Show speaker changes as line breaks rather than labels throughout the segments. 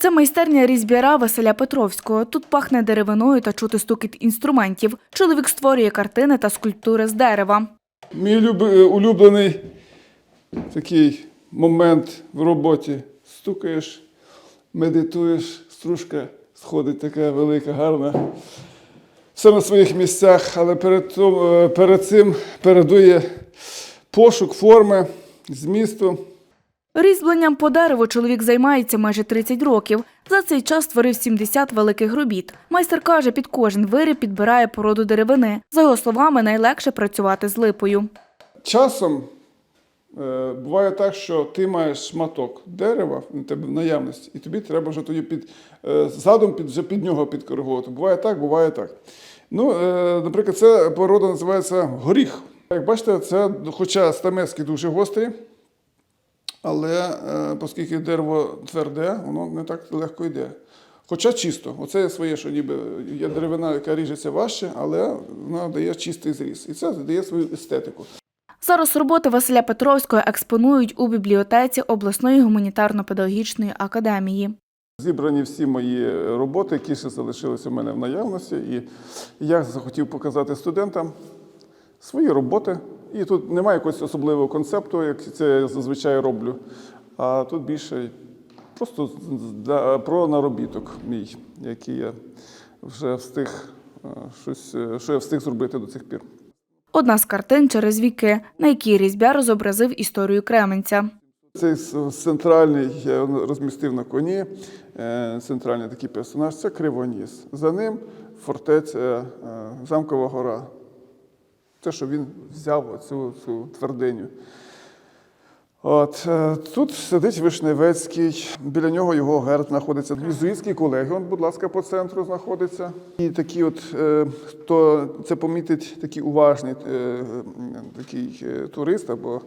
Це майстерня різьбяра Василя Петровського. Тут пахне деревиною та чути стукіт інструментів. Чоловік створює картини та скульптури з дерева.
Мій е, улюблений такий момент в роботі. Стукаєш, медитуєш, стружка сходить така велика, гарна. Все на своїх місцях, але перед, е, перед цим передує пошук форми, змісту.
Різьбленням по дереву чоловік займається майже 30 років. За цей час створив 70 великих робіт. Майстер каже, під кожен виріб підбирає породу деревини. За його словами, найлегше працювати з липою.
Часом е, буває так, що ти маєш шматок дерева в тебе в наявності, і тобі треба вже тоді під е, задум під, вже під нього підкоригувати. Буває так, буває так. Ну, е, наприклад, ця порода називається горіх. Як бачите, це, хоча стамески дуже гострі, але е, оскільки дерево тверде, воно не так легко йде. Хоча чисто. Оце є своє, що ніби є деревина, яка ріжеться важче, але вона дає чистий зріз. І це дає свою естетику.
Зараз роботи Василя Петровського експонують у бібліотеці обласної гуманітарно-педагогічної академії.
Зібрані всі мої роботи, які ще залишилися у мене в наявності, і я захотів показати студентам свої роботи. І тут немає якогось особливого концепту, як це я зазвичай роблю. А тут більше просто да, про наробіток мій, який я вже встиг е, щось, е, що я встиг зробити до цих пір.
Одна з картин через віки, на якій різьбяр зобразив історію Кременця.
Цей центральний я розмістив на коні. е, Центральний такий персонаж це Кривоніс. За ним фортеця Замкова гора. Те, що він взяв цю, цю твердиню. От, е, тут сидить Вишневецький, біля нього його герб знаходиться. Єзуїтський колегіон, будь ласка, по центру знаходиться. І такі от, е, хто це помітить, такий уважний е, такий е, турист або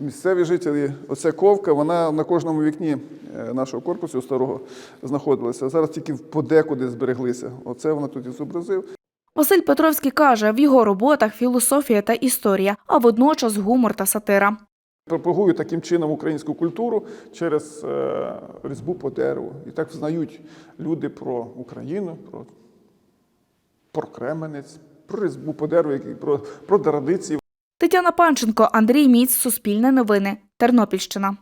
місцеві жителі. Оця ковка, вона на кожному вікні е, нашого корпусу старого знаходилася. Зараз тільки подекуди збереглися. Оце вона тут і зобразив.
Василь Петровський каже, в його роботах філософія та історія, а водночас гумор та сатира.
Пропагую таким чином українську культуру через е, різьбу по дереву. І так взнають люди про Україну, про, про Кременець, про різьбу по дереву, про, про традиції.
Тетяна Панченко, Андрій Міц, Суспільне новини, Тернопільщина.